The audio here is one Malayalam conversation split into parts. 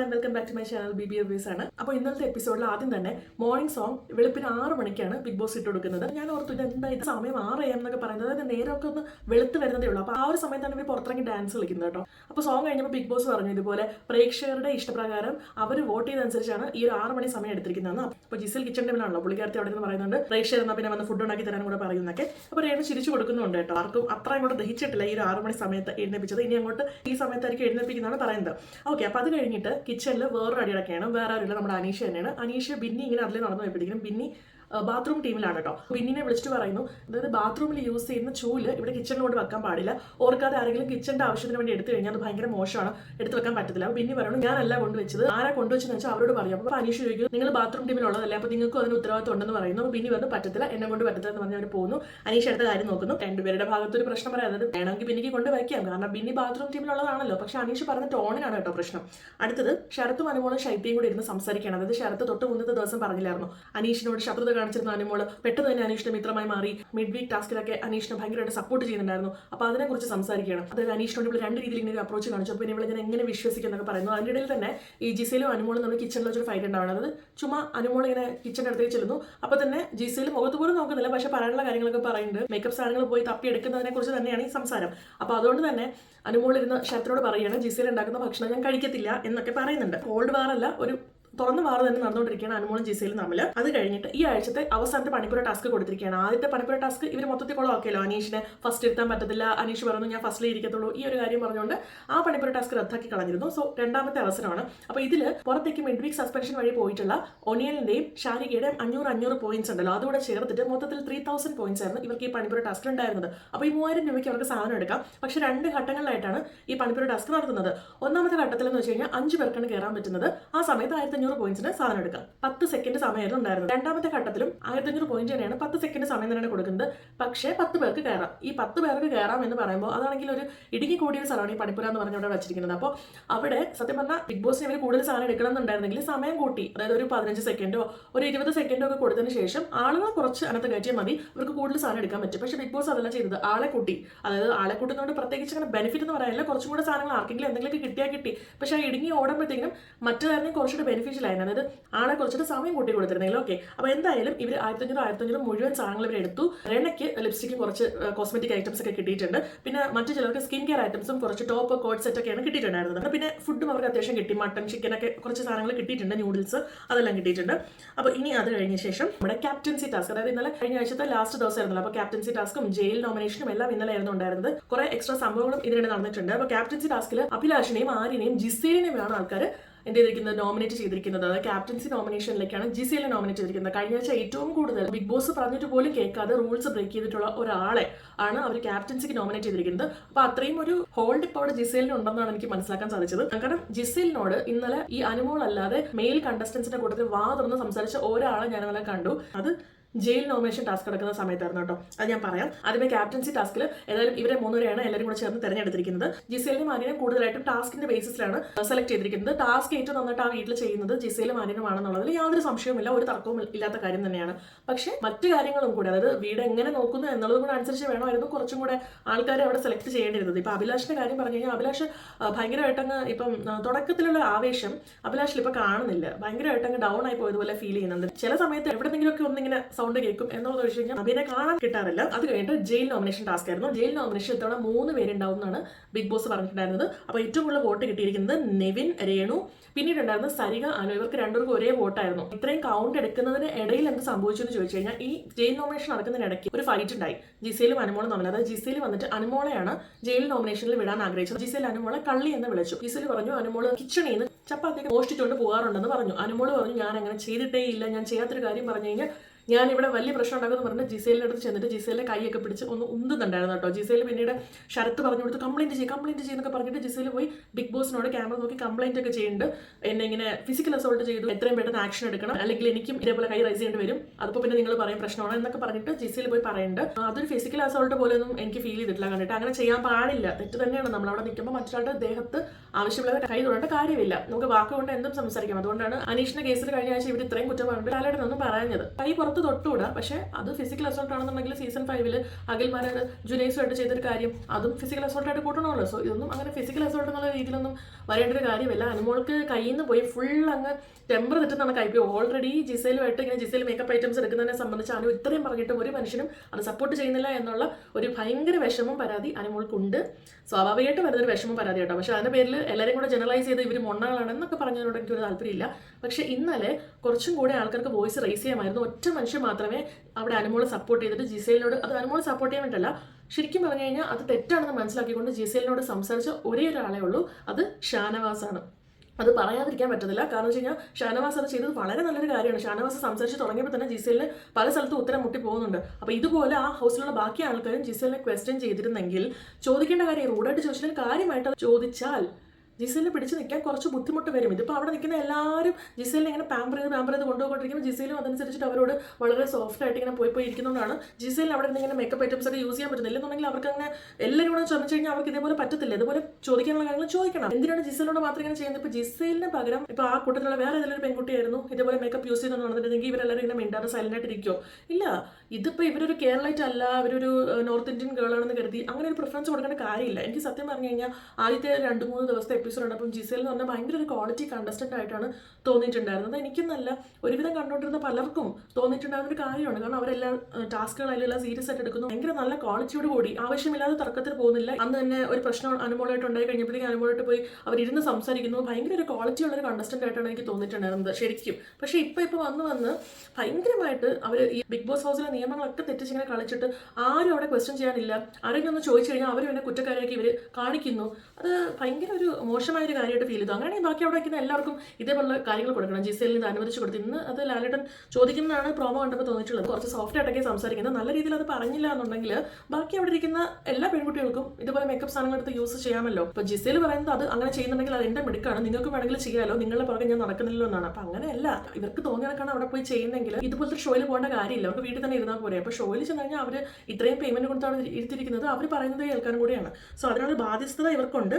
And welcome back to my channel B B reviews ആണ്. അപ്പോൾ ഇന്നത്തെ എപ്പിസോഡിൽ ആദ്യം തന്നെ മോർണിംഗ് സോങ് വെളുപ്പിന് ആറ് മണിക്കാണ് ബിഗ് ബോസ് ഇട്ട് കൊടുക്കുന്നത്. ഞാൻ ഓർത്തു എന്താ ഇത് സമയം ആറ് എം എന്നൊക്കെ പറയുന്നത്. അതായത് നേരമൊക്കെ ഒന്ന് വെളുത്ത് വരുന്നതേ ഉള്ളൂ. അപ്പോൾ ആ ഒരു സമയത്താണ് ഇവർ പുറത്തിറങ്ങി ഡാൻസ് കളിക്കുന്നത് കേട്ടോ. അപ്പോൾ സോങ് കഴിഞ്ഞപ്പോൾ ബിഗ് ബോസ് പറഞ്ഞു ഇതുപോലെ പ്രേക്ഷകരുടെ ഇഷ്ടപ്രകാരം അവർ വോട്ട് ചെയ്തനുസരിച്ചാണ് ഈ ഒരു ആറ് മണി സമയം എടുത്തിരിക്കുന്നതെന്ന്. അപ്പോൾ ജിസിൽ കിച്ചൺ ടൈമിലാണല്ലോ പുള്ളിക്കാരത്തി അവിടെ നിന്ന് പറയുന്നുണ്ട് പ്രേക്ഷകർ എന്നാൽ പിന്നെ വന്ന് ഫുഡ് ഉണ്ടാക്കി തരാനും കൂടെ പറയുന്നൊക്കെ അപ്പോൾ രേണു ചിരിച്ചു കൊടുക്കുന്നുണ്ട് കേട്ടോ. ആർക്കും അത്ര അങ്ങോട്ട് ദഹിച്ചിട്ടില്ല ഈ ഒരു ആറ് മണി സമയത്ത് എഴുന്നേപ്പിച്ചത്. ഇനി അങ്ങോട്ട് ഈ സമയത്തായിരിക്കും എഴുന്നേപ്പിക്കുന്നതാണ് പറയുന്നത്. ഓക്കെ അപ്പോൾ അത് കഴിഞ്ഞിട്ട് കിച്ചണിൽ വേറൊരു അടിയടക്കെയാണ് വേറെ ആരുമില്ല നമ്മുടെ അനീഷ തന്നെയാണ്. അനീഷ ബിന്നി ഇങ്ങനെ അതിൽ നടന്നു പോയപ്പോഴത്തേക്കും ബിന്നി ബാത്റൂം ടീമിലാണ് കേട്ടോ. ബിന്നിനെ വിളിച്ചിട്ട് പറയുന്നു അതായത് ബാത്റൂമിൽ യൂസ് ചെയ്യുന്ന ചൂൽ ഇവിടെ കിച്ചണിലോട്ട് വെക്കാൻ പാടില്ല. ഓർക്കാതെ ആരെങ്കിലും കിച്ചണിന്റെ ആവശ്യത്തിന് വേണ്ടി എടുത്തു കഴിഞ്ഞാൽ അത് ഭയങ്കര മോശമാണ്. എടുത്തു വെക്കാൻ പറ്റത്തില്ല. അപ്പോൾ പിന്നെ പറയുന്നു ഞാനല്ല കൊണ്ടുവച്ചത്. ആരാ കൊണ്ടുവച്ചെന്ന് വെച്ചാൽ അവരോട് പറയും. അപ്പോൾ അനീഷ് ചോദിക്കും നിങ്ങൾ ബാത്റൂം ടീമിലുള്ളതല്ലേ അപ്പോൾ നിങ്ങൾക്കും അതിന് ഉത്തരവാദിത്വം ഉണ്ടെന്ന് പറയുന്നു. അപ്പോൾ പിന്നെ പറഞ്ഞു പറ്റത്തില്ല. എന്നെ കൊണ്ട് പറ്റത്തില്ല എന്ന് പറഞ്ഞ് അവർ പോകുന്നു അനീഷ് അടുത്ത കാര്യം നോക്കുന്നു. രണ്ടുപേരുടെ ഭാഗത്തൊരു പ്രശ്നം പറയാം. അതായത് വേണമെങ്കിൽ ബിന്നിക്ക് കൊണ്ട് വയ്ക്കാം. കാരണം ബിന്നി ബാത്റൂം ടീമിലുള്ളതാണല്ലോ പക്ഷെ അനീഷ് പറഞ്ഞ ടോണിനാണ് കേട്ടോ പ്രശ്നം. അടുത്തത് ശരത്തും അനുമോളും ശൈത്യയും കൂടി ഇരുന്ന് സംസാരിക്കുകയാണ്. അതായത് ശരത്ത് തൊട്ട് മുന്നത്തെ ദിവസം പറഞ്ഞില്ലായിരുന്നു. അനീഷിനോട് ശത്രുത കാണിച്ചിരുന്ന അനുമോൾ പെട്ടെന്ന് തന്നെ അനീഷിന്റെ മിത്രമായി മാറി. മിഡ് വീക്ക് ടാസ്കിലൊക്കെ അനീഷിനെ ഭയങ്കരമായിട്ട് സപ്പോർട്ട് ചെയ്യുന്നുണ്ടായിരുന്നു. അപ്പോൾ അതിനെക്കുറിച്ച് സംസാരിക്കുകയാണ്. അതായത് അനീഷിനോട് ഇവിടെ രണ്ട് രീതിയിൽ ഇങ്ങനെ ഒരു അപ്രോച്ച് കാണിച്ചു. അപ്പോൾ ഇവിടെ ഞാൻ എങ്ങനെ വിശ്വസിക്കുന്നൊക്കെ പറയുന്നു. അതിന്റെ ഇടയിൽ തന്നെ ഈ ജിസയിലും അനുമോളും നമ്മൾ കിച്ചണിൽ വെച്ചൊരു ഫൈറ്റ് ഉണ്ടാവുന്നത് ചുമ ചുമ്മാ അനുമോൾ ഇങ്ങനെ കിച്ചണിന്റെ അടുത്തേക്ക് ചെല്ലുന്നു. അപ്പോൾ തന്നെ ജിസയിൽ മുഖത്ത് പോലും നോക്കുന്നില്ല. പക്ഷേ പറയാനുള്ള കാര്യങ്ങളൊക്കെ പറയുന്നുണ്ട്. മേക്കപ്പ് സാധനങ്ങൾ പോയി തപ്പി എടുക്കുന്നതിനെ കുറിച്ച് തന്നെയാണ് ഈ സംസാരം. അപ്പോൾ അതുകൊണ്ട് തന്നെ അനുമോൾ ഇരുന്ന് ശരത്തിനോട് പറയുകയാണ് ജിസയിൽ ഉണ്ടാക്കുന്ന ഭക്ഷണം ഞാൻ കഴിക്കത്തില്ല എന്നൊക്കെ പറയുന്നുണ്ട്. കോൾഡ് വാറല്ല ഒരു തുറന്ന വാറ് തന്നെ നടന്നുകൊണ്ടിരിക്കുകയാണ് അനുമോളും ജിസയിലും തമ്മിൽ. അത് കഴിഞ്ഞിട്ട് ഈ ആഴ്ചത്തെ അവസാനത്തെ പണിപ്പുര ടാസ്ക് കൊടുത്തിരിക്കുകയാണ്. ആദ്യത്തെ പണിപ്പുര ടാസ്ക് ഇവർ മൊത്തത്തിൽ കുളമാക്കിയല്ലോ അനീഷിനെ ഫസ്റ്റ് ഇരുത്താൻ പറ്റത്തില്ല. അനീഷ് പറഞ്ഞു ഞാൻ ഫസ്റ്റിൽ ഇരിക്കത്തുള്ളൂ. ഈ ഒരു കാര്യം പറഞ്ഞുകൊണ്ട് ആ പണിപ്പുര ടാസ്ക് റദ്ദാക്കി കളഞ്ഞിരുന്നു. സോ രണ്ടാമത്തെ അവസരമാണ്. അപ്പോൾ ഇതിൽ പുറത്തേക്ക് മിഡ് വീക്ക് സസ്പെൻഷൻ വഴി പോയിട്ടുള്ള ഒനിയലിന്റെയും ഷാരികയുടെയും അഞ്ഞൂറ് അഞ്ഞൂറ് പോയിന്റ്സ് ഉണ്ടല്ലോ. അതുകൂടെ ചേർത്തിട്ട് മൊത്തത്തിൽ ത്രീ തൗസൻഡ് പോയിന്റ്സ് ആയിരുന്നു ഇവർക്ക് ഈ പണിപ്പുര ടാസ്ക് ഉണ്ടായിരുന്നത്. അപ്പോൾ ഈ മൂവായിരം രൂപയ്ക്ക് അവർക്ക് സാധനം എടുക്കാം. പക്ഷേ രണ്ട് ഘട്ടങ്ങളിലായിട്ടാണ് ഈ പണിപ്പുര ടാസ്ക് നടത്തുന്നത്. ഒന്നാമത്തെ ഘട്ടത്തിൽ എന്ന് വെച്ച് കഴിഞ്ഞാൽ അഞ്ച് പേർക്കാണ് കയറാൻ പറ്റുന്നത്. ആ സമയത്ത് ആയിരത്തി അഞ്ഞൂറ് പോയിന്റ്സിന് സാധനം എടുക്കാം. പത്ത് സെക്കൻഡ് സമയമായിരുന്നു ഉണ്ടായിരുന്നത്. രണ്ടാമത്തെ ഘട്ടത്തിലും ആയിരത്തി അഞ്ഞൂറ് പോയിന്റ് തന്നെയാണ് പത്ത് സെക്കൻഡ് സമയം തന്നെയാണ് കൊടുക്കുന്നത്. പക്ഷേ പത്ത് പേർക്ക് കയറാം. ഈ പത്ത് പേർക്ക് കയറാം എന്ന് പറയുമ്പോൾ അതാണെങ്കിൽ ഒരു ഇടുക്കി കൂടിയ സ്ഥലമാണ് ഈ പണിപ്പുര എന്ന് പറഞ്ഞ അവിടെ വെച്ചിരിക്കുന്നത്. അപ്പോൾ അവിടെ സത്യം പറഞ്ഞാൽ ബിഗ് ബോസിന് ഇവർ കൂടുതൽ സാധനം എടുക്കണം എന്നുണ്ടായിരുന്നെങ്കിൽ സമയം കൂട്ടി. അതായത് ഒരു പതിനഞ്ച് സെക്കൻഡോ ഒരു ഇരുപത് സെക്കൻഡോ ഒക്കെ കൊടുത്തതിന് ശേഷം ആളുകൾ കുറച്ച് അതിനകത്ത് കയറ്റിയാൽ മതി. അവർക്ക് കൂടുതൽ സാധനം എടുക്കാൻ പറ്റും. പക്ഷേ ബിഗ് ബോസ് അതല്ല ചെയ്തത്. ആളെ കൂട്ടി. അതായത് ആളെ കൂട്ടുന്നതുകൊണ്ട് പ്രത്യേകിച്ച് അങ്ങനെ ബെനിഫിറ്റ് എന്ന് പറയാനില്ല. കുറച്ചും കൂടെ സാധനങ്ങൾ ആർക്കെങ്കിലും എന്തെങ്കിലുമൊക്കെ കിട്ടിയാൽ കിട്ടി. പക്ഷേ ആ ഇടുങ്ങി ഓടുമ്പോഴത്തേക്കും മറ്റു തന്നെ കുറച്ചുകൂടെ ബെനിഫിഷ്യൽ ആയിരുന്നു അതായത് ആളെ കുറച്ചിട്ട് സമയം കൂട്ടി കൊടുത്തിരുന്നെങ്കിൽ ഓക്കെ അപ്പോൾ എന്തായാലും ഇവർ ആയിരത്തഞ്ഞൂറ് ആയിരത്തഞ്ഞൂറ് മുഴുവൻ സാധനങ്ങൾ ഇവർ എടുത്തു. റെണ്ണയ്ക്ക് ലിപ്സ്റ്റിക്കും കുറച്ച് കോസ്മെറ്റിക് ഐറ്റംസ് ഒക്കെ കിട്ടിയിട്ടുണ്ട്. പിന്നെ മറ്റു ചിലർക്ക് സ്കിൻ കെയർ ഐറ്റംസും കുറച്ച് ടോപ്പ് കോട്ട് സെറ്റ് ഒക്കെയാണ് കിട്ടിയിട്ടുണ്ടായിരുന്നത്. പിന്നെ ഫുഡും അവർക്ക് അത്യാവശ്യം കിട്ടി. മട്ടൺ ചിക്കൻ ഒക്കെ കുറച്ച് സാധനങ്ങൾ കിട്ടിയിട്ടുണ്ട്. ന്യൂഡിൽസ് അതെല്ലാം കിട്ടിയിട്ടുണ്ട്. അപ്പോൾ ഇനി അത് കഴിഞ്ഞ ശേഷം നമ്മുടെ ക്യാപ്റ്റൻസി ടാസ്ക് അതായത് ഇന്നലെ കഴിഞ്ഞ ആഴ്ചത്തെ ലാസ്റ്റ് ദിവസം ദിവസമായിരുന്നല്ലോ അപ്പോൾ ക്യാപ്റ്റൻസി ടാസ്കും ജയിൽ നോമിനേഷനും എല്ലാം ഇന്നലെ ആയിരുന്നു ഉണ്ടായിരുന്നത്. കുറെ എക്സ്ട്രാ സംഭവങ്ങളും ഇതിനിടെ നടന്നിട്ടുണ്ട്. അപ്പോൾ ക്യാപ്റ്റൻസി ടാസ്കിൽ അഭിലാഷിനെയും ആര്യനെയും വേണം ആൾക്കാർ എന്ത് ചെയ്തിരിക്കുന്നത് നോമിനേറ്റ് ചെയ്തിരിക്കുന്നത്. അതായത് ക്യാപ്റ്റൻസി നോമിനേഷനിലേക്കാണ് ജി സി എൽ നോമിനേറ്റ് ചെയ്തിരിക്കുന്നത്. കഴിഞ്ഞ ആഴ്ച ഏറ്റവും കൂടുതൽ ബിഗ് ബോസ് പറഞ്ഞിട്ട് പോലും കേൾക്കാതെ റൂൾസ് ബ്രേക്ക് ചെയ്തിട്ടുള്ള ഒരാളെ ആണ് അവർ ക്യാപ്റ്റൻസിക്ക് നോമിനേറ്റ് ചെയ്തിരിക്കുന്നത്. അപ്പോൾ അത്രയും ഒരു ഹോൾഡ് ഇപ്പോൾ അവിടെ ജിസേലിന് ഉണ്ടെന്നാണ് എനിക്ക് മനസ്സിലാക്കാൻ സാധിച്ചത്. കാരണം ജിസേലിനോട് ഇന്നലെ ഈ അനുമോൾ അല്ലാതെ മെയിൽ കണ്ടസ്റ്റൻസിന്റെ കൂട്ടത്തിൽ വാ തുറന്ന് സംസാരിച്ച ഒരാളെ ഞാൻ ഇന്നലെ കണ്ടു. അത് ജയിൽ നോമിനേഷൻ ടാസ്ക് നടക്കുന്ന സമയത്തായിരുന്നു കേട്ടോ. അത് ഞാൻ പറയാം. ആദ്യമേ ക്യാപ്റ്റൻസി ടാസ്കിൽ ഏതായാലും ഇവരെ മൂന്നുപേരെയാണ് എല്ലാവരും കൂടെ ചേർന്ന് തിരഞ്ഞെടുത്തിരിക്കുന്നത്. ജിസേലിനും മാനിനും കൂടുതലായിട്ടും ടാസ്കിന്റെ ബേസിസിലാണ് സെലക്ട് ചെയ്തിരിക്കുന്നത്. ടാസ്ക് ഏറ്റവും നന്നായിട്ട് ആ വീട്ടിൽ ചെയ്യുന്നത് ജിസേലും മാനിനുമാണെന്നുള്ളതിൽ യാതൊരു സംശയവുമില്ല ഒരു തർക്കവും ഇല്ലാത്ത കാര്യം തന്നെയാണ്. പക്ഷേ മറ്റു കാര്യങ്ങളും കൂടെ അതായത് വീട് എങ്ങനെ നോക്കുന്നു എന്നുള്ളതും കൂടെ അനുസരിച്ച് വേണമായിരുന്നു കുറച്ചും കൂടെ ആൾക്കാരെ അവിടെ സെലക്ട് ചെയ്യേണ്ടിരുന്നത് ഇപ്പൊ അഭിലാഷിന്റെ കാര്യം പറഞ്ഞു കഴിഞ്ഞാൽ അഭിലാഷ് ഭയങ്കരമായിട്ടങ്ങ് ഇപ്പം തുടക്കത്തിലുള്ള ആവേശം അഭിലാഷിൽ ഇപ്പൊ കാണുന്നില്ല. ഭയങ്കരമായിട്ടങ്ങ് ഡൗൺ ആയി പോയതുപോലെ ഫീൽ ചെയ്യുന്നുണ്ട്. ചില സമയത്ത് എവിടെന്നെങ്കിലുമൊക്കെ ഒന്നിങ്ങനെ സൗണ്ട് കേൾക്കും എന്നുള്ളത് ചോദിച്ചു കഴിഞ്ഞാൽ അഭിനെ കാണാൻ കിട്ടാറില്ല. അത് കഴിഞ്ഞിട്ട് ജയിൽ നോമിനേഷൻ ടാസ്ക് ആയിരുന്നു. ജയിൽ നോമിനേഷൻ ഇത്തവണ മൂന്ന് പേരുണ്ടാവും എന്നാണ് ബിഗ് ബോസ് പറഞ്ഞിട്ടുണ്ടായിരുന്നത്. അപ്പോൾ ഏറ്റവും കൂടുതൽ വോട്ട് കിട്ടിയിരിക്കുന്നത് നെവിൻ രേണു പിന്നീട് ഉണ്ടായിരുന്നത് സരിക അനു. ഇവർക്ക് രണ്ടുപേർക്കും ഒരേ വോട്ടായിരുന്നു. ഇത്രയും കൗണ്ട് എടുക്കുന്നതിന് ഇടയിൽ എന്ത് സംഭവിച്ചു എന്ന് ചോദിച്ചു കഴിഞ്ഞാൽ ഈ ജയിൽ നോമിനേഷൻ നടക്കുന്നതിനിടയ്ക്ക് ഒരു ഫൈറ്റ് ഉണ്ടായി. ജിസയിലും അനുമോളും തമ്മിൽ. അതായത് ജിസയിൽ വന്നിട്ട് അനുമോളെയാണ് ജയിൽ നോമിനേഷനിൽ വിടാൻ ആഗ്രഹിച്ചത്. ജിസയിൽ അനുമോളെ കള്ളി എന്ന് വിളിച്ചു. ജിസയിൽ പറഞ്ഞു അനുമോൾ കിച്ചണിൽ നിന്ന് ചപ്പാത്തിയൊക്കെ മോഷ്ടിച്ചുകൊണ്ട് പോകാറുണ്ടെന്ന് പറഞ്ഞു. അനുമോൾ പറഞ്ഞു ഞാൻ അങ്ങനെ ചെയ്തിട്ടേ ഇല്ല. ഞാൻ ചെയ്യാത്തൊരു കാര്യം പറഞ്ഞു കഴിഞ്ഞാൽ ഞാൻ ഇവിടെ വലിയ പ്രശ്നം ഉണ്ടാക്കുമെന്ന് പറഞ്ഞ് ജിസേലിന്റെ അടുത്ത് ചെന്നിട്ട് ജിസേലിന്റെ കൈയൊക്കെ പിടിച്ച് ഒന്ന് ഉന്തുന്നുണ്ടായിരുന്നു കേട്ടോ. ജിസേൽ പിന്നീട് ശരത്ത് പറഞ്ഞു കൊടുത്ത് കംപ്ലൈന്റ് ചെയ്യും കംപ്ലൈന്റ് ചെയ്യുന്നൊക്കെ പറഞ്ഞിട്ട് ജിസേൽ പോയി ബിഗ് ബോസിനോട് ക്യാമറ നോക്കി കംപ്ലൈന്റ് ഒക്കെ ചെയ്യുന്നുണ്ട് എന്നെ ഇങ്ങനെ ഫിസിക്കൽ അസോൾട്ട് ചെയ്തു. എത്രയും പെട്ടെന്ന് ആക്ഷൻ എടുക്കണം. അല്ലെങ്കിൽ എനിക്കും ഇതേപോലെ കൈ റൈസ് ചെയ്യേണ്ടി വരും. അതിപ്പോൾ പിന്നെ നിങ്ങൾ പറയും പ്രശ്നമാണ് എന്നൊക്കെ പറഞ്ഞിട്ട് ജിസേൽ പോയി പറയുന്നുണ്ട് അതൊരു ഫിസിക്കൽ അസോൾട്ട് പോലെയൊന്നും എനിക്ക് ഫീൽ ചെയ്തിട്ടില്ല കണ്ടിട്ട്. അങ്ങനെ ചെയ്യാൻ പാടില്ല. തെറ്റ് തന്നെയാണ്. നമ്മൾ അവിടെ നിൽക്കുമ്പോൾ മറ്റൊരാളുടെ ദേഹത്ത് ആവശ്യമുള്ളവരെ കൈ തൊടേണ്ട കാര്യമില്ല. നമുക്ക് വാക്കുകൊണ്ട് എന്തും സംസാരിക്കാം. അതുകൊണ്ടാണ് അനീഷിന്റെ കേസിൽ കഴിഞ്ഞ ആഴ്ച ഇവർ ഇത്രയും കുറ്റം പറഞ്ഞിട്ട് ലാലേട്ടനൊന്നും പറഞ്ഞത് കൈ പുറത്ത് തൊട്ടുകൂടാ. പക്ഷേ അത് ഫിസിക്കൽ അസോൾട്ട് ആണെന്നുണ്ടെങ്കിൽ സീസൺ ഫൈവിൽ അഖിൽമാരെ ജുനൈസുമായിട്ട് ചെയ്തൊരു കാര്യം. അതും ഫിസിക്കൽ അസോൾട്ടായിട്ട് കൂട്ടണമല്ലോ. സോ ഇതൊന്നും അങ്ങനെ ഫിസിക്കൽ അസോൾട്ട് എന്നുള്ള രീതിയിലൊന്നും വരേണ്ട ഒരു കാര്യമില്ല അനുമോൾക്ക് കയ്യിൽ നിന്ന് പോയി ഫുൾ അങ്ങ് ടെമ്പർ തെറ്റുന്നാണ് കഴിപ്പോ ഓൾറെഡി ജിസയിലുമായിട്ട് ഇങ്ങനെ ജിസയിൽ മേക്കപ്പ് ഐറ്റംസ് എടുക്കുന്നതിനെ സംബന്ധിച്ച് അനു ഇത്രയും പറഞ്ഞിട്ടും ഒരു മനുഷ്യനും അത് സപ്പോർട്ട് ചെയ്യുന്നില്ല എന്നുള്ള ഒരു ഭയങ്കര വിഷമം പരാതി അനുമോൾക്കുണ്ട് സ്വാഭാവികമായിട്ട് വരുന്നൊരു വിഷമം പരാതി കേട്ടോ. പക്ഷേ അതിന്റെ പേരിൽ എല്ലാവരും കൂടെ ജനറലൈസ് ചെയ്ത് ഇവർ മൊണ്ണകളാണെന്നൊക്കെ പറഞ്ഞതിനോട് എനിക്കൊരു താല്പര്യമില്ല. പക്ഷേ ഇന്നലെ കുറച്ചും കൂടെ ആൾക്കാർക്ക് വോയിസ് റേസ് ചെയ്യാമായിരുന്നു. ഒറ്റ മനുഷ്യൻ മാത്രമേ അവിടെ അനുമോളെ സപ്പോർട്ട് ചെയ്തിട്ട് ജിസയിലിനോട് അത് അനുമോളെ സപ്പോർട്ട് ചെയ്യാൻ വേണ്ടിയല്ല ശരിക്കും പറഞ്ഞു കഴിഞ്ഞാൽ അത് തെറ്റാണെന്ന് മനസ്സിലാക്കിക്കൊണ്ട് ജിസയിലിനോട് സംസാരിച്ച ഒരേ ഒരാളേ ഉള്ളൂ. അത് ഷാനവാസാണ്. അത് പറയാതിരിക്കാൻ പറ്റത്തില്ല. കാരണം വെച്ച് കഴിഞ്ഞാൽ ഷാനവാസ് അത് ചെയ്തത് വളരെ നല്ലൊരു കാര്യമാണ്. ഷാനവാസ് സംസാരിച്ച് തുടങ്ങിയപ്പോൾ തന്നെ ജിസലിന് പല സ്ഥലത്തും ഉത്തരം മുട്ടി പോകുന്നുണ്ട്. അപ്പോൾ ഇതുപോലെ ആ ഹൗസിലുള്ള ബാക്കി ആൾക്കാരും ജിസലിനെ ക്വസ്റ്റ്യൻ ചെയ്തിരുന്നെങ്കിൽ ചോദിക്കേണ്ട കാര്യം റൂഡായിട്ട് ചോദിച്ചാൽ കാര്യമായിട്ട് ചോദിച്ചാൽ ജിസലിനെ പിടിച്ച് നിൽക്കാൻ കുറച്ച് ബുദ്ധിമുട്ട് വരും. ഇതിപ്പോൾ അവിടെ നിൽക്കുന്ന എല്ലാവരും ജിസലിനെ ഇങ്ങനെ പാമ്പർ ചെയ്ത് പാമ്പർ ചെയ്ത് കൊണ്ടുപോയിക്കൊണ്ടിരിക്കുമ്പോൾ ജിസയിലും അതനുസരിച്ചിട്ട് അവരോട് വളരെ സോഫ്റ്റ് ആയിട്ട് ഇങ്ങനെ പോയി പോയി ഇരിക്കുന്നതുകൊണ്ടാണ് ജിസലിന് അവിടെ നിന്ന് ഇങ്ങനെ മേക്കപ്പ് ഐറ്റംസ് ഒക്കെ യൂസ് ചെയ്യാൻ പറ്റുന്നില്ല. എന്നുണ്ടെങ്കിൽ അവർക്ക് അങ്ങനെ എല്ലാവരും കൂടെ ശ്രമിച്ചു കഴിഞ്ഞാൽ അവർക്ക് ഇതേപോലെ പറ്റത്തില്ല. ഇതുപോലെ ചോദിക്കാനുള്ള കാര്യങ്ങൾ ചോദിക്കണം. എന്തിനാണ് ജിസേലിനോട് മാത്രം ഇങ്ങനെ ചെയ്യുന്നത്? ഇപ്പോൾ ജിസേലിന് പകരം ഇപ്പോൾ ആ കൂട്ടത്തിലുള്ള വേറെ ഏതെങ്കിലും പെൺകുട്ടിയായിരുന്നു ഇതേപോലെ മേക്കപ്പ് യൂസ് ചെയ്തെന്ന് പറഞ്ഞിട്ടുണ്ടെങ്കിൽ ഇവരെല്ലാവരും ഇങ്ങനെ മിണ്ടാതെ സൈലന്റ് ആയിട്ട് ഇരിക്കുമോ ഇല്ല. ഇതിപ്പോൾ ഇവരൊരു കേരളൈറ്റ് അല്ല ഇവരൊരു നോർത്ത് ഇന്ത്യൻ ഗേൾ ആണെന്ന് കരുതി അങ്ങനെ ഒരു പ്രിഫറൻസ് കൊടുക്കേണ്ട കാര്യമില്ല. എനിക്ക് സത്യം പറഞ്ഞു കഴിഞ്ഞാൽ ആദ്യത്തെ രണ്ട് മൂന്ന് ദിവസത്തെ ഉണ്ട്. അപ്പം ജിസേൽ എന്ന് പറഞ്ഞാൽ ഭയങ്കര ഒരു ക്വാളിറ്റി കണ്ടസ്റ്റന്റ് ആയിട്ടാണ് തോന്നിയിട്ടുണ്ടായിരുന്നത്. എനിക്കെന്നല്ല ഒരുവിധം കണ്ടുകൊണ്ടിരുന്ന പലർക്കും തോന്നിയിട്ടുണ്ടായിരുന്ന ഒരു കാര്യമാണ്. കാരണം അവരെല്ലാം എല്ലാം സീരിയസ് ആയിട്ട് എടുക്കുന്നു. ഭയങ്കര നല്ല ക്വാളിറ്റിയോട് കൂടി ആവശ്യമില്ലാതെ തർക്കത്തിൽ പോകുന്നില്ല. അന്ന് തന്നെ ഒരു പ്രശ്നം അനുമോളായിട്ട് ഉണ്ടായി കഴിഞ്ഞപ്പോഴത്തേക്കും അനുമോളായിട്ട് പോയി അവരിരുന്ന് സംസാരിക്കുന്നു. ഭയങ്കര ഒരു ക്വാളിറ്റി ഉള്ളൊരു കണ്ടസ്റ്റന്റ് ആയിട്ടാണ് എനിക്ക് തോന്നിയിട്ടുണ്ടായിരുന്നത് ശരിക്കും. പക്ഷേ ഇപ്പോൾ ഇപ്പോൾ വന്ന് വന്ന് ഭയങ്കരമായിട്ട് അവർ ഈ ബിഗ് ബോസ് ഹൗസിലെ നിയമങ്ങളൊക്കെ തെറ്റിച്ചിങ്ങനെ കളിച്ചിട്ട് ആരും അവിടെ ക്വസ്റ്റ്യൻ ചെയ്യാനില്ല. ആരെങ്കിലും ഒന്ന് ചോദിച്ചു കഴിഞ്ഞാൽ അവർ പിന്നെ കുറ്റക്കാരാക്കി ഇവർ കാണിക്കുന്നു. അത് ഭയങ്കര ഒരു മോശമായ ഒരു കാര്യമായിട്ട് ഫീൽ ചെയ്തു. അങ്ങനെയാണെങ്കിൽ ബാക്കി അവിടെ വയ്ക്കുന്ന എല്ലാവർക്കും ഇതേപോലുള്ള കാര്യങ്ങൾ കൊടുക്കണം. ജിസേലിൽ നിന്ന് അനുവദിച്ച് കൊടുത്തു. ഇന്ന് അത് ലാലേട്ടൻ ചോദിക്കുന്നതാണ് പ്രോമോ കണ്ടപ്പോൾ തോന്നിയിട്ടുള്ളത്. കുറച്ച് സോഫ്റ്റ് ആയിട്ടൊക്കെ സംസാരിക്കുന്നത്. നല്ല രീതിയിൽ അത് പറഞ്ഞില്ല എന്നുണ്ടെങ്കിൽ ബാക്കി അവിടെ ഇരിക്കുന്ന എല്ലാ പെൺകുട്ടികൾക്കും ഇതുപോലെ മേക്കപ്പ് സാധനങ്ങൾ എടുത്ത് യൂസ് ചെയ്യാമല്ലോ. ഇപ്പൊ ജിസേൽ പറയുന്നത് അത് അങ്ങനെ ചെയ്യുന്നുണ്ടെങ്കിൽ അത് എന്റെ മിടുക്കാണ്. നിങ്ങൾക്ക് വേണമെങ്കിൽ ചെയ്യാമല്ലോ നിങ്ങളുടെ പുറകെ ഞാൻ നടക്കുന്നില്ലല്ലോ എന്നാണ്. അപ്പൊ അങ്ങനെയല്ല. ഇവർക്ക് കണക്കാണ് അവിടെ പോയി ചെയ്യുന്നെങ്കിൽ ഇതുപോലത്തെ ഷോയിൽ പോകേണ്ട കാര്യമില്ല. അവർക്ക് വീട്ടിൽ തന്നെ ഇരുന്നാൽ പോരെ. അപ്പൊ ഷോയിൽ ചെന്ന് കഴിഞ്ഞാൽ അവർ ഇത്രയും പേയ്മെന്റ് കൊടുത്താണ് ഇരുത്തിരിക്കുന്നത്. അവർ പറയുന്നത് കേൾക്കാനും കൂടിയാണ്. സോ അതിനുള്ള ബാധ്യസ്ഥത ഇവർക്കുണ്ട്.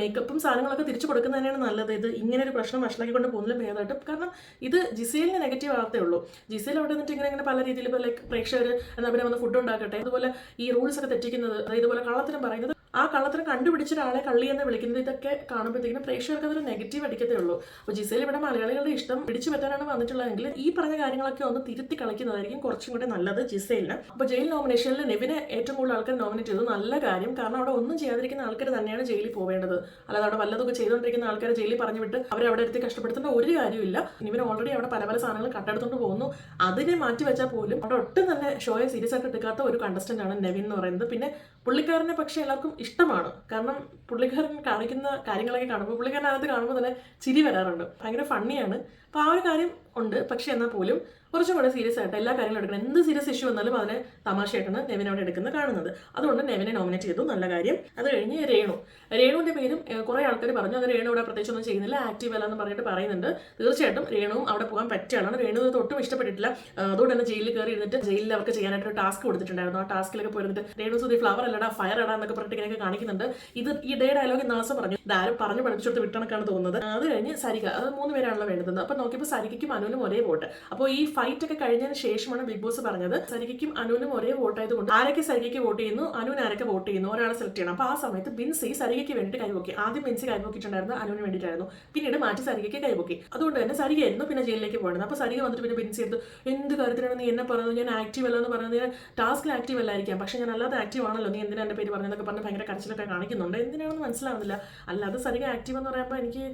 മേക്കപ്പും സാധനങ്ങളൊക്കെ തിരിച്ചു കൊടുക്കുന്നത് തന്നെയാണ് നല്ലത്. ഇത് ഇങ്ങനെ ഒരു പ്രശ്നം വഷളാക്കിക്കൊണ്ട് പോകുന്നതിലും ഭേദമായിട്ട്. കാരണം ഇത് ജിസേലിന് നെഗറ്റീവ് വാർത്തയേ ഉള്ളൂ. ജിസേൽ അവിടെ നിന്നിട്ട് ഇങ്ങനെ ഇങ്ങനെ പല രീതിയിൽ ഇപ്പോൾ ലൈക്ക് പ്രേക്ഷകർ എന്നാൽ പിന്നെ വന്ന് ഫുഡ് ഉണ്ടാക്കട്ടെ അതുപോലെ ഈ റൂൾസ് ഒക്കെ തെറ്റിക്കുന്നത് അതായത് ഇതുപോലെ കള്ളത്തിനും പറയുന്നത് ആ കള്ളത്തരം കണ്ടുപിടിച്ച ഒരാളെ കള്ളി എന്ന് വിളിക്കുന്നത് ഇതൊക്കെ കാണുമ്പോഴത്തേക്കും പ്രേക്ഷകർക്ക് അതൊരു നെഗറ്റീവ് അടിക്കത്തേ ഉള്ളൂ. അപ്പോൾ ജിസേൽ ഇവിടെ മലയാളികളുടെ ഇഷ്ടം പിടിച്ചു പറ്റാനാണ് വന്നിട്ടുള്ളതെങ്കിൽ ഈ പറഞ്ഞ കാര്യങ്ങളൊക്കെ ഒന്ന് തിരുത്തി കളിക്കുന്നതായിരിക്കും കുറച്ചും കൂടെ നല്ലത് ജിസേലിന്. അപ്പോൾ ജയിൽ നോമിനേഷനിൽ നെവിനെ ഏറ്റവും കൂടുതൽ ആൾക്കാർ നോമിനേറ്റ് ചെയ്തത് നല്ല കാര്യം. കാരണം അവിടെ ഒന്നും ചെയ്യാതിരിക്കുന്ന ആൾക്കാർ തന്നെയാണ് ജയിലിൽ പോവേണ്ടത്. അല്ലാതെ അവിടെ വല്ലതൊക്കെ ചെയ്തുകൊണ്ടിരിക്കുന്ന ആൾക്കാരെ ജയിലിൽ പറഞ്ഞു വിട്ട് അവരെ അവിടെ എടുത്ത് കഷ്ടപ്പെടുത്തേണ്ട ഒരു കാര്യമില്ല ഇവർ ഓൾറെഡി അവിടെ പല പല സാധനങ്ങൾ കട്ടെടുത്തോണ്ട് പോകുന്നു. അതിനെ മാറ്റി വെച്ചാൽ പോലും അവിടെ ഒട്ടും തന്നെ ഷോയെ സീരിയസ് ആയിട്ട് എടുക്കാത്ത ഒരു കണ്ടസ്റ്റന്റ് ആണ് നെവിൻ എന്ന് പറയുന്നത്. പിന്നെ പുള്ളിക്കാരനെ പക്ഷെ എല്ലാവർക്കും ഇഷ്ടമാണ്. കാരണം പുള്ളിക്കാരൻ കാണിക്കുന്ന കാര്യങ്ങളൊക്കെ കാണുമ്പോൾ പുള്ളിക്കാരൻ അതിനകത്ത് കാണുമ്പോൾ തന്നെ ചിരി വരാറുണ്ട്. ഭയങ്കര ഫണ്ണിയാണ് അപ്പോൾ ആ ഒരു കാര്യം ഉണ്ട്. പക്ഷേ എന്നാൽ പോലും കുറച്ചും കൂടെ സീരിയസ് ആയിട്ട് എല്ലാ കാര്യങ്ങളും എടുക്കണം. എന്ത് സീരിയസ് ഇഷ്യൂ വന്നാലും അതിനെ തമാശയായിട്ടാണ് നെവിൻ അവിടെ എടുക്കുന്നത് കാണുന്നത്. അതുകൊണ്ട് നെവിനെ നോമിനേറ്റ് ചെയ്തു. നല്ല കാര്യം. അത് കഴിഞ്ഞ് രേണു. രേണുവിന്റെ പേരും കുറെ ആൾക്കാർ പറഞ്ഞു അത് രേണു ഇവിടെ പ്രത്യേകിച്ച് ഒന്നും ചെയ്യുന്നില്ല. ആക്റ്റീവ് അല്ല എന്ന് പറഞ്ഞിട്ട് പറയുന്നുണ്ട്. തീർച്ചയായിട്ടും രേണുവും അവിടെ പോകാൻ പറ്റുകയാണ് രേണു ഇത് ഒട്ടും ഇഷ്ടപ്പെട്ടിട്ടില്ല. അതുകൊണ്ട് തന്നെ ജയിലിൽ കയറി ഇരുന്നിട്ട് ജയിലിൽ അവർക്ക് ചെയ്യാനായിട്ട് ഒരു ടാസ്ക് കൊടുത്തിട്ടുണ്ടായിരുന്നു. ആ ടാസ്കിലൊക്കെ പോയിരുന്നിട്ട് രേണു സുധി ഫ്ലവർ അല്ലടാ ഫയർ അടാ എന്നൊക്കെ പറഞ്ഞിട്ട് ഇങ്ങനെയൊക്കെ കാണിക്കുന്നുണ്ട്. ഇത് ഈ ഡേ ഡയലോഗ് നാസം പറഞ്ഞു. ഇതാരും പറഞ്ഞു പഠിപ്പിച്ചെടുത്ത് വിട്ടണക്കാണ് തോന്നുന്നത്. അത് കഴിഞ്ഞ് സരിക അത് മൂന്ന് പേരാണല്ലോ വേണ്ടത്. അപ്പോൾ നോക്കിയപ്പോൾ സരികയ്ക്കും അനുവിനും ഒരേ വോട്ട്. അപ്പോൾ ഈ ഫൈറ്റ് ഒക്കെ കഴിഞ്ഞതിന് ശേഷമാണ് ബിഗ് ബോസ് പറഞ്ഞത് സരികയ്ക്കും അനുവിനും ഒരേ വോട്ട് ആയതുകൊണ്ട് ആരൊക്കെ സരികയ്ക്ക് വോട്ട് ചെയ്യുന്നു അനുവിന് ആരൊക്കെ വോട്ട് ചെയ്യുന്നു ഒരാളെ സെലക്ട് ചെയ്യണം. അപ്പോൾ ആ സമയത്ത് ബിൻസി സരികയ്ക്ക് വേണ്ടി കൈവക്കി. ആദ്യം ബിൻസി കൈവക്കിയിട്ടുണ്ടായിരുന്നു അനുവിന് വേണ്ടിയിട്ടായിരുന്നു. പിന്നീട് മാറ്റി സരികയ്ക്ക് കൈവക്കി. അതുകൊണ്ട് തന്നെ സരികയായിരുന്നു പിന്നെ ജയിലിലേക്ക് പോകുന്നത് അപ്പോൾ സരിക വന്നിട്ട് പിന്നെ ബിൻസി എടുത്ത്. എന്ത് കാര്യത്തിനാണ് നീ എന്നെ പറയുന്നത്? ഞാൻ ആക്റ്റീവ് അല്ല എന്ന് പറയുന്നത്. ഞാൻ ടാസ്കിൽ ആക്റ്റീവ് അല്ലായിരിക്കാം. പക്ഷേ ഞാൻ അല്ലാതെ ആക്റ്റീവ് ആണല്ലോ. നീ എന്തിനാ എന്റെ പേര് പറഞ്ഞതൊക്കെ പറഞ്ഞ് ഭയങ്കര കരച്ചിലൊക്കെ കാണിക്കുന്നുണ്ട്. എന്തിനാണെന്ന് മനസ്സിലാവുന്നില്ല. അല്ലാതെ സരിക ആക്റ്റീവ് എന്ന് പറയുമ്പോൾ എനിക്ക്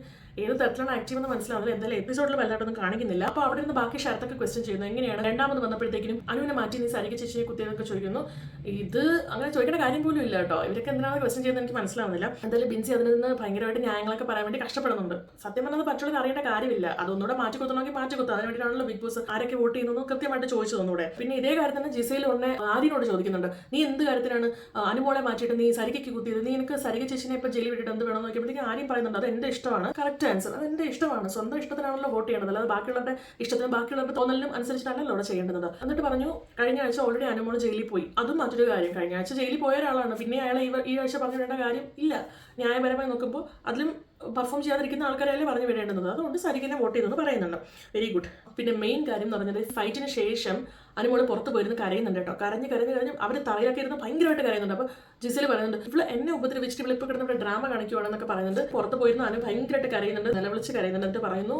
ഏത് തരത്തിലാണ് ആക്റ്റീവ് എന്ന് മനസ്സിലാവുന്നത് എന്തായാലും എപ്പിസോഡിൽ വലുതായിട്ടൊന്നും കാണിക്കുന്നില്ല. അപ്പോൾ അവിടെ നിന്ന് ബാക്കി ഷർത്തൊക്കെ ക്വസ്റ്റ്യൻ ചെയ്യുന്നു. എങ്ങനെയാണ്? രണ്ടാമത് വന്നപ്പോഴത്തേക്കും അനുവിനെ മാറ്റി നീ സരിക ചേച്ചിയെ കുത്തിയതൊക്കെ ചോദിക്കുന്നു ഇത് അങ്ങനെ ചോദിക്കേണ്ട കാര്യം പോലും ഇല്ല കേട്ടോ. ഇവരൊക്കെ എന്തിനാണ് ക്വസ്റ്റ്യൻ ചെയ്യുന്നത് എനിക്ക് മനസ്സിലാവുന്നില്ല. എന്തായാലും ബിൻസി അതിൽ നിന്ന് ഭയങ്കരമായിട്ട് ന്യായങ്ങളൊക്കെ പറയാൻ വേണ്ടി കഷ്ടപ്പെടുന്നുണ്ട്. സത്യം പറഞ്ഞത് മറ്റുള്ളവർ അറിയേണ്ട കാര്യമില്ല. അതൊന്നുകൂടെ മാറ്റി കുത്തണമെങ്കിൽ മാറ്റി കുത്തുക അതിന് വേണ്ടിയിട്ടാണല്ലോ ബിഗ് ബോസ് ആരൊക്കെ വോട്ട് ചെയ്യുന്നു കൃത്യമായിട്ട് ചോദിച്ചു തന്നൂടെ പിന്നെ ഇതേ കാര്യം തന്നെ ജിസയിൽ ഉടനെ ആദ്യനോട് ചോദിക്കുന്നുണ്ട്. നീ എന്ത് കാര്യത്തിനാണ് അനുമോളെ മാറ്റിയിട്ട് നീ സരികയ്ക്ക് കുത്തിയത്? നീ എനിക്ക് സരിക ചേച്ചിനെ ഇപ്പൊ ജയിലിൽ വിട്ടിട്ട് എന്ത് വേണമെന്ന് നോക്കിയപ്പോഴത്തേക്കും ആരും പറയുന്നുണ്ട് അത് എന്റെ ഇഷ്ടമാണ്. കറക്റ്റ് ആൻസർ അത് എന്റെ ഇഷ്ടമാണ്. സ്വന്തം ഇഷ്ടത്തിനാണല്ലോ വോട്ട് ചെയ്യേണ്ടത്. അല്ലാതെ ബാക്കിയുള്ളവരുടെ ഇഷ്ടത്തിനും ബാക്കിയുള്ളവരുടെ തോന്നലിനും അനുസരിച്ചിട്ടാണല്ലോ അവിടെ ചെയ്യേണ്ടത്? എന്നിട്ട് പറഞ്ഞു കഴിഞ്ഞ ആഴ്ച ഓൾറെഡി അനുമോൾ ജയിലിൽ പോയി. അതും മറ്റൊരു കാര്യം. കഴിഞ്ഞ ആഴ്ച ജയിലിൽ പോയ ഒരാളാണ്. പിന്നെ അയാൾ ഈ ആഴ്ച പറഞ്ഞു വിടേണ്ട കാര്യം ഇല്ല. ന്യായപരമായി നോക്കുമ്പോൾ അതിലും പെർഫോം ചെയ്യാതിരിക്കുന്ന ആൾക്കാരല്ലേ പറഞ്ഞു വിടേണ്ടത്. അതുകൊണ്ട് സരികനെ വോട്ട് ചെയ്തെന്ന് പറയുന്നുണ്ട്. വെരി ഗുഡ് പിന്നെ മെയിൻ കാര്യം എന്ന് പറഞ്ഞത് ഫൈറ്റിന് ശേഷം അനുമോൾ പുറത്ത് പോയിരുന്ന് കരയുന്നുണ്ട് കേട്ടോ. കരഞ്ഞ് കരഞ്ഞ് കരഞ്ഞ് അവർ തറയിലൊക്കെ ഇരുന്ന് ഭയങ്കരമായിട്ട് കരയുന്നുണ്ട്. അപ്പോൾ ജിസിൽ പറയുന്നുണ്ട് ഇവിടെ എന്നെ ഉപദ്രവിച്ചിട്ട് ഇവിടെ ഇപ്പോൾ കിടന്ന് ഇവിടെ ഡ്രാമ കാണിക്കുവാണെന്നൊക്കെ പറയുന്നുണ്ട്. പുറത്ത് പോയിരുന്നു അനു ഭയങ്കരമായിട്ട് കരയുന്നുണ്ട്. നിലവിളിച്ച് കരയുന്നുണ്ട് എന്നിട്ട് പറയുന്നു.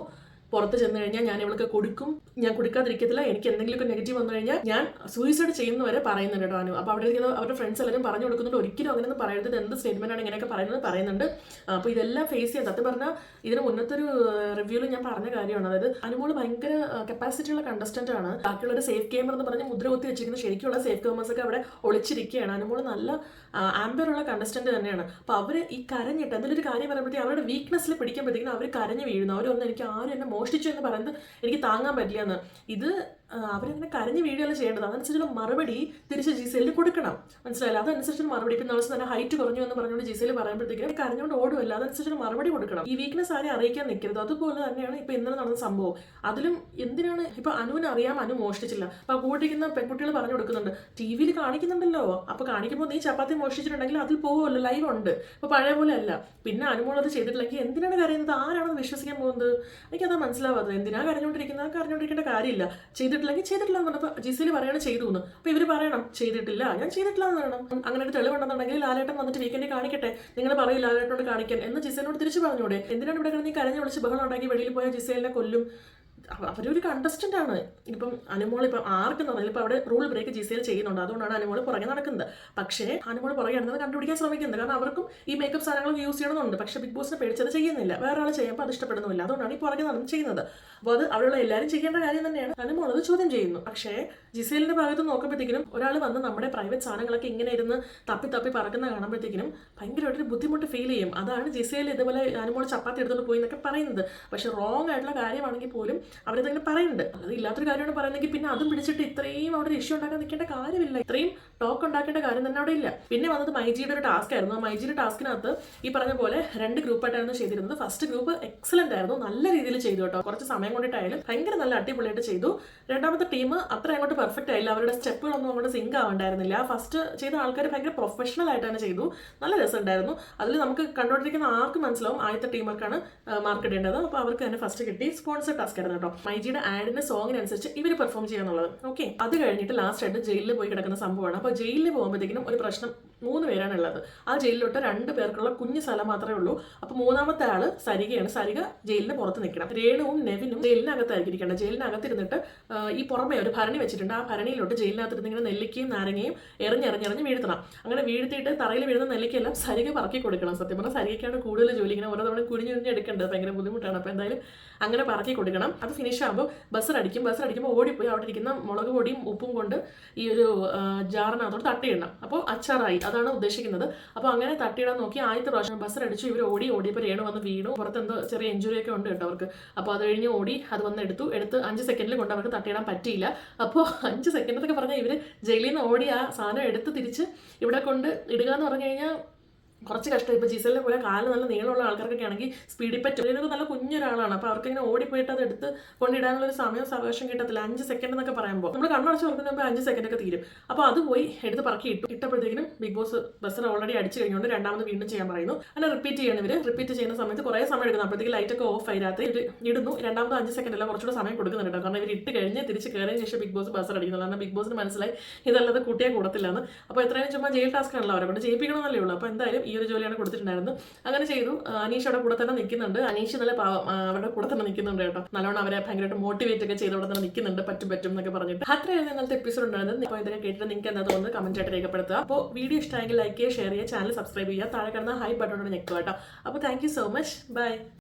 പുറത്ത് ചെന്ന് കഴിഞ്ഞാൽ ഞാൻ ഇവൾക്ക് കൊടുക്കും. ഞാൻ കൊടുക്കാതിരിക്കത്തില്ല. എനിക്ക് എന്തെങ്കിലുമൊക്കെ നെഗറ്റീവ് വന്നു കഴിഞ്ഞാൽ ഞാൻ സൂയിസൈഡ് ചെയ്യുന്നവരെ പറയുന്നുണ്ട് കേട്ടോ അനു. അപ്പോൾ അവിടെ ഇരിക്കുന്ന അവരുടെ ഫ്രണ്ട്സ് എല്ലാവരും പറഞ്ഞു കൊടുക്കുന്നുണ്ട്. ഒരിക്കലും അങ്ങനെ ഒന്നും പറയരുത് എന്ത് സ്റ്റേറ്റ്മെന്റ് ആണ് ഇങ്ങനെയൊക്കെ പറയുന്നത് പറയുന്നുണ്ട്. അപ്പോൾ ഇതെല്ലാം ഫേസ് ചെയ്യാൻ സത്യം പറഞ്ഞാൽ ഇതിന് മുന്നത്തെ ഒരു റിവ്യൂവിൽ ഞാൻ പറഞ്ഞ കാര്യമാണ്. അതായത് അനുമോൾ ഭയങ്കര കപ്പാസിറ്റി ഉള്ള കണ്ടസ്റ്റന്റ് ആണ്. ബാക്കിയുള്ളൊരു സേഫ് ഗെയിമർ എന്ന് പറഞ്ഞ് മുദ്ര കുത്തി വെച്ചിരിക്കുന്ന ശരിക്കുള്ള സേഫ് ഗെയിമേഴ്സ് ഒക്കെ അവിടെ ഒളിച്ചിരിക്കുകയാണ്. അനുമോൾ നല്ല ആംബർ ഉള്ള കണ്ടസ്റ്റന്റ് തന്നെയാണ്. അപ്പോൾ അവർ ഈ കരഞ്ഞിട്ട് എന്തെങ്കിലും ഒരു കാര്യം പറയുമ്പോഴത്തേക്കും അവരുടെ വീക്ക്നെസ്സിൽ പിടിക്കുമ്പോഴത്തേക്കും അവർ കരഞ്ഞു വീഴുന്നു. അവരൊന്നും എനിക്ക് ആരും എന്നെ മോഷ്ടിച്ചു എന്ന് പറയുന്നത് എനിക്ക് താങ്ങാൻ പറ്റില്ല എന്ന്. ഇത് അവരങ്ങനെ കരഞ്ഞ് വീഴുകയല്ല ചെയ്യേണ്ടത്? അതനുസരിച്ചുള്ള മറുപടി തിരിച്ച് ജിസേലിന് കൊടുക്കണം. മനസ്സിലായില്ല? അതനുസരിച്ചുള്ള മറുപടി. ഇപ്പം നമ്മൾ തന്നെ ഹൈറ്റ് കുറഞ്ഞു എന്ന് പറഞ്ഞുകൊണ്ട് ജിസേൽ പറയുമ്പോഴത്തേക്കും കരഞ്ഞുകൊണ്ട് ഓടുമല്ല അതനുസരിച്ചുള്ള മറുപടി കൊടുക്കണം. ഈ വീക്ക്നെസ് ആരെയും അറിയിക്കാൻ നിൽക്കരുത്. അതുപോലെ തന്നെയാണ് ഇപ്പം ഇന്നലെ നടന്ന സംഭവം. അതിലും എന്തിനാണ് ഇപ്പം അനുവിന് അറിയാം അനു മോഷ്ടിച്ചില്ല. അപ്പം കൂട്ടിരിക്കുന്ന പെൺകുട്ടികൾ പറഞ്ഞു കൊടുക്കുന്നുണ്ട് ടി വിയിൽ കാണിക്കുന്നുണ്ടല്ലോ. അപ്പോൾ കാണിക്കുമ്പോൾ നീ ചപ്പാത്തി മോഷ്ടിച്ചിട്ടുണ്ടെങ്കിൽ അതിൽ പോകുമല്ലോ ലൈവ് ഉണ്ട്. ഇപ്പൊ പഴയ പോലെ അല്ല. പിന്നെ അനുമോളത് ചെയ്തിട്ടില്ലെങ്കിൽ എന്തിനാണ് കരയുന്നത്? ആരാണെന്ന് വിശ്വസിക്കാൻ പോകുന്നത്? എനിക്കതാ മനസ്സിലാവാത്തത്. എന്തിനാണ് കരഞ്ഞുകൊണ്ടിരിക്കുന്നത്? കരഞ്ഞുകൊണ്ടിരിക്കേണ്ട കാര്യമില്ല. ചെയ്തിട്ടില്ലെങ്കിൽ ചെയ്തിട്ടില്ല എന്ന് പറഞ്ഞപ്പോൾ ജിസിൽ പറയണം ചെയ്തു എന്ന് അപ്പോൾ ഇവർ പറയണം ചെയ്തിട്ടില്ല ഞാൻ ചെയ്തിട്ടില്ല എന്ന് പറയണം അങ്ങനെ ഒരു തെളിവുണ്ടെന്നുണ്ടെങ്കിൽ ലാലേട്ടൻ വന്നിട്ട് വീക്കെൻഡ് കാണിക്കട്ടെ. നിങ്ങൾ പറയും ലാലേട്ടനോട് കാണിക്കാൻ. എന്ന് ജിസേലിനോട് തിരിച്ചു പറഞ്ഞൂടെ. എന്തിനാണ് ഇവിടെ കിടന്ന് കരഞ്ഞു വിളിച്ച് ബഹളം ഉണ്ടാക്കി വെളിയിൽ പോയ ജിസേലിനെ കൊല്ലും? അവരൊരു കണ്ടസ്റ്റന്റ് ആണ്. ഇപ്പം അനുമോൾ ഇപ്പം ആർക്കെന്ന് പറഞ്ഞാൽ ഇപ്പം അവിടെ റൂൾ ബ്രേക്ക് ജിസയിൽ ചെയ്യുന്നുണ്ട്. അതുകൊണ്ടാണ് അനുമോൾ പുറകെ നടക്കുന്നത്. പക്ഷേ അനുമോൾ പുറകെ നടന്നത് കണ്ടുപിടിക്കാൻ ശ്രമിക്കുന്നത് കാരണം അവർക്കും ഈ മേക്കപ്പ് സാധനങ്ങൾ യൂസ് ചെയ്യണമെന്നുണ്ട്. പക്ഷേ ബിഗ് ബോസിനെ പേടിച്ചത് ചെയ്യുന്നില്ല. വേറെ ആൾ ചെയ്യുമ്പോൾ അത് ഇഷ്ടപ്പെടുന്നില്ല അതുകൊണ്ടാണ് ഈ പുറകെ നടന്ന് ചെയ്യുന്നത്. അപ്പോൾ അത് അവിടെയുള്ള എല്ലാവരും ചെയ്യേണ്ട കാര്യം തന്നെയാണ്. അനുമോൾ അത് ചോദ്യം ചെയ്യുന്നു. പക്ഷേ ജിസേലിന്റെ ഭാഗത്ത് നോക്കുമ്പോഴത്തേക്കിനും ഒരാൾ വന്ന് നമ്മുടെ പ്രൈവറ്റ് സാധനങ്ങളൊക്കെ ഇങ്ങനെ ഇരുന്ന് തപ്പി തപ്പി പറക്കുന്ന കാണുമ്പോഴത്തേക്കിനും ഭയങ്കരമായിട്ടൊരു ബുദ്ധിമുട്ട് ഫീൽ ചെയ്യും. അതാണ് ജിസേൽ ഇതുപോലെ അനുമോൾ ചപ്പാത്തി എടുത്തുകൊണ്ട് പോയി എന്നൊക്കെ പറയുന്നത്. പക്ഷേ റോങ് ആയിട്ടുള്ള കാര്യമാണെങ്കിൽ പോലും അവരിതെങ്കിലും പറയുന്നുണ്ട്. അത് ഇല്ലാത്തൊരു കാര്യമാണ് പറയുന്നെങ്കിൽ പിന്നെ അതും പിടിച്ചിട്ട് ഇത്രയും അവിടെ ഇഷ്യൂ ഉണ്ടാക്കാൻ നിൽക്കേണ്ട കാര്യമില്ല. ഇത്രയും ടോക്ക് ഉണ്ടാക്കേണ്ട കാര്യം തന്നെ അവിടെ ഇല്ല. പിന്നെ വന്നത് മൈജിയുടെ ഒരു ടാസ്ക് ആയിരുന്നു. ആ മൈജിയുടെ ടാസ്കിനകത്ത് ഈ പറഞ്ഞ പോലെ രണ്ട് ഗ്രൂപ്പായിട്ടായിരുന്നു ചെയ്തിരുന്നത്. ഫസ്റ്റ് ഗ്രൂപ്പ് എക്സലന്റ് ആയിരുന്നു. നല്ല രീതിയിൽ ചെയ്തു കേട്ടോ. കുറച്ച് സമയം കൊണ്ടിട്ടായാലും ഭയങ്കര നല്ല അടിപൊളിയായിട്ട് ചെയ്തു. രണ്ടാമത്തെ ടീം അത്ര അങ്ങോട്ട് പെർഫെക്റ്റ് ആയില്ല. അവരുടെ സ്റ്റെപ്പുകളൊന്നും അങ്ങോട്ട് സിങ്ക് ആവണ്ടായിരുന്നില്ല. ഫസ്റ്റ് ചെയ്ത ആൾക്കാർ ഭയങ്കര പ്രൊഫഷണൽ ആയിട്ടാണ് ചെയ്തു. നല്ല രസമുണ്ടായിരുന്നു. അതിൽ നമുക്ക് കണ്ടുകൊണ്ടിരിക്കുന്ന ആർക്ക് മനസ്സിലാവും ആദ്യത്തെ ടീമർക്കാണ് മാർക്ക് ഇടേണ്ടത്. അപ്പോൾ അവർക്ക് തന്നെ ഫസ്റ്റ് കിട്ടി. സ്പോൺസർ ടാസ്ക് ആയിരുന്നു കേട്ടോ. മൈജിയുടെ ആഡിന്റെ സോങ്ങിനനുസരിച്ച് ഇവർ പെർഫോം ചെയ്യാന്നുള്ളത് ഓക്കെ അത് കഴിഞ്ഞിട്ട് ലാസ്റ്റ് ആയിട്ട് ജയിലിൽ പോയി കിടക്കുന്ന സംഭവമാണ്. അപ്പോൾ ജയിലിൽ പോകുമ്പോഴത്തേക്കും ഒരു പ്രശ്നം മൂന്ന് പേരാണ് ഉള്ളത്. ആ ജയിലിലോട്ട് രണ്ട് പേർക്കുള്ള കുഞ്ഞു സ്ഥലം മാത്രമേ ഉള്ളൂ. അപ്പോൾ മൂന്നാമത്തെ ആൾ സരികയാണ്. സരിക ജയിലിന് പുറത്ത് നിൽക്കണം. രേണുവും നെവിനും ജയിലിനകത്തായിരിക്കും ഇരിക്കണം ജയിലിനകത്തിരുന്നിട്ട് ഈ പുറമെ ഒരു ഭരണി വെച്ചിട്ടുണ്ട്. ആ ഭരണിയിലോട്ട് ജയിലിനകത്തിരുന്ന് നെല്ലിക്കയും നാരങ്ങയും എറിഞ്ഞെറിഞ്ഞെറിഞ്ഞ് വീഴ്ത്തണം. അങ്ങനെ വീഴ്ത്തിയിട്ട് തറയിൽ വീഴുന്ന നെല്ലിക്കയെല്ലാം സരിക പറക്കി കൊടുക്കണം. സത്യം പറഞ്ഞാൽ സരികയ്ക്കാണ് കൂടുതൽ ജോലി ഇങ്ങനെ ഓരോ തവണ കുഴിഞ്ഞു കുഴിഞ്ഞ് എടുക്കേണ്ടത്. ഭയങ്കര ബുദ്ധിമുട്ടാണ്. അപ്പോൾ എന്തായാലും അങ്ങനെ പറക്കി കൊടുക്കണം. അത് ഫിനിഷ് ആകുമ്പോൾ ബസ് അടിക്കും. ബസ് അടിക്കുമ്പോൾ ഓടിപ്പോയി അവിടെ ഇരിക്കുന്ന മുളക് പൊടിയും ഉപ്പും കൊണ്ട് ഈ ഒരു ജാറിനകത്തോട് തട്ടിയിടണം. അപ്പോൾ അച്ചാറായി. അതാണ് ഉദ്ദേശിക്കുന്നത്. അപ്പോൾ അങ്ങനെ തട്ടിയിടാൻ നോക്കി ആദ്യത്തെ പ്രാവശ്യം ബസ് അടിച്ചു ഇവർ ഓടി ഓടിയപ്പോൾ രേണു വന്ന് വീണു. പുറത്ത് എന്തോ ചെറിയ ഇഞ്ചുറി ഒക്കെ ഉണ്ട് കേട്ടോ അവർക്ക്. അപ്പോൾ അത് കഴിഞ്ഞ് ഓടി അത് വന്ന് എടുത്തു. എടുത്ത് അഞ്ച് സെക്കൻഡിൽ കൊണ്ട് അവർക്ക് തട്ടിയിടാൻ പറ്റിയില്ല. അപ്പോൾ അഞ്ച് സെക്കൻഡ് എന്നൊക്കെ പറഞ്ഞാൽ ഇവർ ജയിലിൽ നിന്ന് ഓടി ആ സാധനം എടുത്ത് തിരിച്ച് ഇവിടെ കൊണ്ട് ഇടുക എന്ന് പറഞ്ഞു കഴിഞ്ഞാൽ കുറച്ച് കഷ്ടം. ഇപ്പോൾ ജിസലിനെ പോലെ കാൽ നല്ല നീളമുള്ള ആൾക്കാർക്കൊക്കെ ആണെങ്കിൽ സ്പീഡിൽ പറ്റും. ഇതിനൊക്കെ നല്ല കുഞ്ഞൊരാളാണ്. അപ്പോൾ അവർക്ക് ഇങ്ങനെ ഓടിപ്പോയിട്ട് അത് എടുത്ത് കൊണ്ടിടാനുള്ള ഒരു സമയം സവകാശം കിട്ടത്തില്ല. അഞ്ച് സെക്കൻഡ് എന്നൊക്കെ പറയുമ്പോൾ നമ്മൾ കണ്ണടച്ച് തുറക്കുന്ന അഞ്ച് സെക്കൻഡ് ഒക്കെ തീരും. അപ്പോൾ അത് പോയി എടുത്ത് പറക്കി ഇട്ടു. ഇട്ടപ്പോഴത്തേക്കിനും ബിഗ് ബോസ് ബസ്സിൽ ഓൾറെഡി അടിച്ചു കഴിഞ്ഞുകൊണ്ട് രണ്ടാമത് വീണ്ടും ചെയ്യാൻ പറയുന്നു. അങ്ങനെ റിപ്പീറ്റ് ചെയ്യണം ഇവർ റിപ്പീറ്റ് ചെയ്യുന്ന സമയത്ത് കുറേ സമയം എടുക്കുന്നു. അപ്പോഴത്തേക്ക് ലൈറ്റ് ഒക്കെ ഓഫ് ആയി. രാത്രി ഇടുന്നു. രണ്ടാമത് അഞ്ച് സെക്കൻഡ് അല്ല. കുറച്ചുകൂടെ സമയം കൊടുക്കുന്നുണ്ട് കാരണം ഇവർ ഇട്ട് കഴിഞ്ഞ് തിരിച്ച് കയറിയതിന് ശേഷം ബിഗ് ബോസ് ബസ് അടിക്കുന്നത് കാരണം ബിഗ് ബോസിന് മനസ്സിലായി ഇതല്ലാതെ കൂട്ടിയാൽ കൂടത്തില്ലെന്ന് അപ്പോൾ എത്രയും ചുമ്മാ ജയിൽ ടാസ്ക് ആണല്ലോ അവരെ കൊണ്ട്. ജയിപ്പിക്കണമെന്നല്ലേ ഉള്ളൂ. അപ്പോൾ എന്തായാലും ഈ ഒരു ജോലിയാണ് കൊടുത്തിട്ടുണ്ടായിരുന്നത്. അങ്ങനെ ചെയ്തു. അനീഷ് അവിടെ കൂടെ തന്നെ നിൽക്കുന്നുണ്ട്. അനീഷ് നല്ല പാവം. അവരുടെ കൂടെ തന്നെ നിൽക്കുന്നുണ്ട് കേട്ടോ. നല്ലോണം അവരെ ഭയങ്കരമായിട്ട് മോട്ടിവേറ്റ് ഒക്കെ ചെയ്ത് അവിടെ തന്നെ നിൽക്കുന്നുണ്ട്. പറ്റും പറ്റും എന്നൊക്കെ പറഞ്ഞിട്ട്. അത്രയായിരുന്നു ഇന്നത്തെ എപ്പിസോഡ് ഉണ്ടായിരുന്നത്. അപ്പോൾ ഇതൊക്കെ കേട്ടിട്ട് നിങ്ങൾക്ക് എന്താ തോന്നുന്നത്? കമന്റ് ആയിട്ട് രേഖപ്പെടുത്തുക. അപ്പോൾ വീഡിയോ ഇഷ്ടമായെങ്കിൽ ലൈക്ക് ചെയ്യുക ഷെയർ ചെയ്യുക ചാനൽ സബ്സ്ക്രൈബ് ചെയ്യുക. താഴെ കിടന്ന ഹൈ ബട്ടണോട് ഞെക്കുക കേട്ടോ. അപ്പോൾ താങ്ക് സോ മച്ച് ബൈ